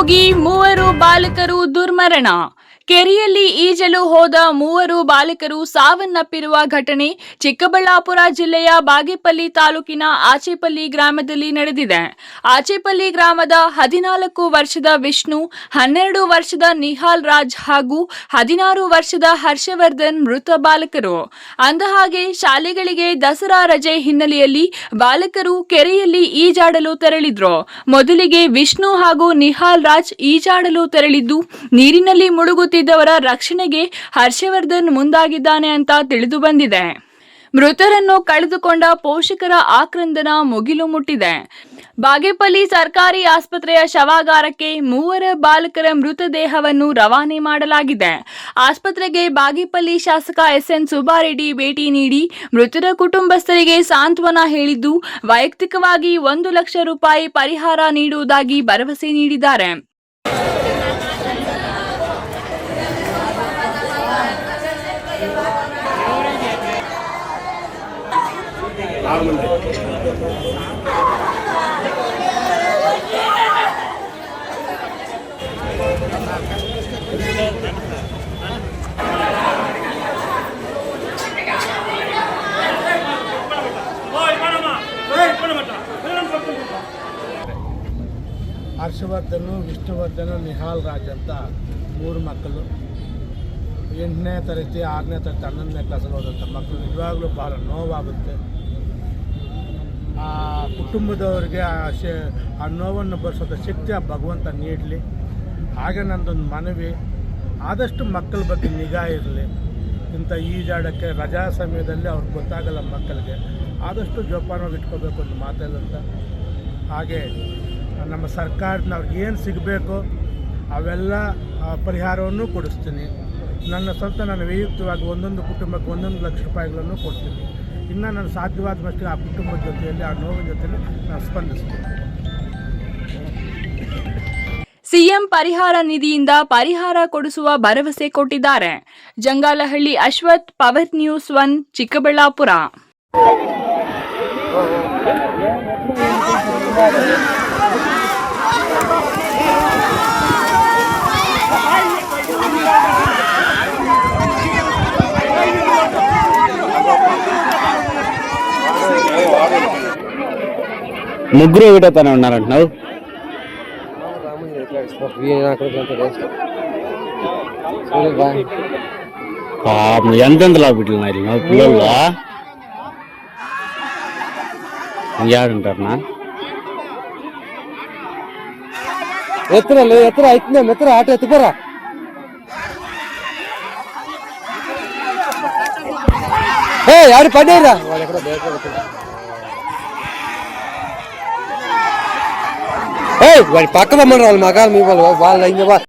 ಹೋಗಿ ಮೂವರು ಬಾಲಕರು ದುರ್ಮರಣ. ಕೆರೆಯಲ್ಲಿ ಈಜಲು ಹೋದ ಮೂವರು ಬಾಲಕರು ಸಾವನ್ನಪ್ಪಿರುವ ಘಟನೆ ಚಿಕ್ಕಬಳ್ಳಾಪುರ ಜಿಲ್ಲೆಯ ಬಾಗೇಪಲ್ಲಿ ತಾಲೂಕಿನ ಆಚೇಪಲ್ಲಿ ಗ್ರಾಮದಲ್ಲಿ ನಡೆದಿದೆ. ಆಚೇಪಲ್ಲಿ ಗ್ರಾಮದ ಹದಿನಾಲ್ಕು ವರ್ಷದ ವಿಷ್ಣು, ಹನ್ನೆರಡು ವರ್ಷದ ನಿಹಾಲ್ ರಾಜ್ ಹಾಗೂ ಹದಿನಾರು ವರ್ಷದ ಹರ್ಷವರ್ಧನ್ ಮೃತ ಬಾಲಕರು. ಅಂದಹಾಗೆ ಶಾಲೆಗಳಿಗೆ ದಸರಾ ರಜೆ ಹಿನ್ನೆಲೆಯಲ್ಲಿ ಬಾಲಕರು ಕೆರೆಯಲ್ಲಿ ಈಜಾಡಲು ತೆರಳಿದ್ರು. ಮೊದಲಿಗೆ ವಿಷ್ಣು ಹಾಗೂ ನಿಹಾಲ್ ರಾಜ್ ಈಜಾಡಲು ತೆರಳಿದ್ದು, ನೀರಿನಲ್ಲಿ ಮುಳುಗುತ್ತಿದ್ದವರ ರಕ್ಷಣೆಗೆ ಹರ್ಷವರ್ಧನ್ ಮುಂದಾಗಿದ್ದಾನೆ ಅಂತ ತಿಳಿದು ಬಂದಿದೆ. ಮೃತರನ್ನು ಕಳೆದುಕೊಂಡ ಪೋಷಕರ ಆಕ್ರಂದನ ಮುಗಿಲು ಮುಟ್ಟಿದೆ. ಬಾಗೇಪಲ್ಲಿ ಸರ್ಕಾರಿ ಆಸ್ಪತ್ರೆಯ ಶವಾಗಾರಕ್ಕೆ ಮೂವರ ಬಾಲಕರ ಮೃತದೇಹವನ್ನು ರವಾನೆ ಮಾಡಲಾಗಿದೆ. ಆಸ್ಪತ್ರೆಗೆ ಬಾಗೇಪಲ್ಲಿ ಶಾಸಕ ಎಸ್ಎನ್ ಸುಬ್ಬಾರೆಡ್ಡಿ ಭೇಟಿ ನೀಡಿ ಮೃತರ ಕುಟುಂಬಸ್ಥರಿಗೆ ಸಾಂತ್ವನ ಹೇಳಿದ್ದು, ವೈಯಕ್ತಿಕವಾಗಿ ಒಂದು ಲಕ್ಷ ರೂಪಾಯಿ ಪರಿಹಾರ ನೀಡುವುದಾಗಿ ಭರವಸೆ ನೀಡಿದ್ದಾರೆ. ಹರ್ಷವರ್ಧನು, ವಿಷ್ಣುವರ್ಧನು, ನಿಹಾಲ್ ರಾಜ್ ಅಂತ ಮೂರು ಮಕ್ಕಳು. ಎಂಟನೇ ತರಗತಿ, ಆರನೇ ತರಗತಿ, ಹನ್ನೊಂದನೇ ಕ್ಲಾಸಲ್ಲಿ ಹೋದಂಥ ಮಕ್ಕಳು. ನಿಜವಾಗ್ಲೂ ಭಾಳ ನೋವಾಗುತ್ತೆ. ಆ ಕುಟುಂಬದವರಿಗೆ ಆ ನೋವನ್ನು ಬರ್ಸೋದ ಶಕ್ತಿ ಆ ಭಗವಂತ ನೀಡಲಿ. ಹಾಗೆ ನಂದೊಂದು ಮನವಿ. ಆದಷ್ಟು ಮಕ್ಕಳ ಬಗ್ಗೆ ನಿಗಾ ಇರಲಿ. ಇಂಥ ಈಜಾಡೋಕ್ಕೆ ರಜಾ ಸಮಯದಲ್ಲಿ ಅವ್ರಿಗೆ ಗೊತ್ತಾಗಲ್ಲ ಮಕ್ಕಳಿಗೆ. ಆದಷ್ಟು ಜೋಪಾನವಾಗಿ ಇಟ್ಕೋಬೇಕು ಒಂದು ಮಾತಲ್ಲಂತ ಹಾಗೆ ನಮ್ಮ ಸರ್ಕಾರದಿಂದ ಅವ್ರಿಗೆ ಏನು ಸಿಗಬೇಕು ಅವೆಲ್ಲ ಪರಿಹಾರವನ್ನು ಕೊಡಿಸ್ತೀನಿ. ನನ್ನ ಸ್ವಂತ ನಾನು ವೈಯಕ್ತಿಕವಾಗಿ ಒಂದೊಂದು ಕುಟುಂಬಕ್ಕೆ ಒಂದೊಂದು ಲಕ್ಷ ರೂಪಾಯಿಗಳನ್ನು ಕೊಡ್ತೀನಿ. ಇನ್ನು ನಾನು ಸಾಧ್ಯವಾದ ಮಟ್ಟಿಗೆ ಆ ಕುಟುಂಬದ ಜೊತೆಯಲ್ಲಿ, ಆ ನೋವಿನ ಜೊತೆಯಲ್ಲಿ ನಾನು ಸ್ಪಂದಿಸ್ತೀನಿ. ಸಿಎಂ ಪರಿಹಾರ ನಿಧಿಯಿಂದ ಪರಿಹಾರ ಕೊಡಿಸುವ ಭರವಸೆ ಕೊಟ್ಟಿದ್ದಾರೆ. Jangalahalli Ashwath, power news one, Chikkaballapur. ముగ్గురు ఒకటో తనే ఉన్నారంటున్నావు? పాపం ఎంతెంత లాభిట్లు నా? పిల్లలు ఏడుంటారునా ఎత్తర ఎత్తర అవుతుందా మెత్తర ఆట ఎత్తుకోరా. ఏ ఆడు పడేరా వాళ్ళు ఎక్కడ వాడి పక్క మన వాళ్ళ మగాలు మీ వాళ్ళు వాళ్ళు ఇంక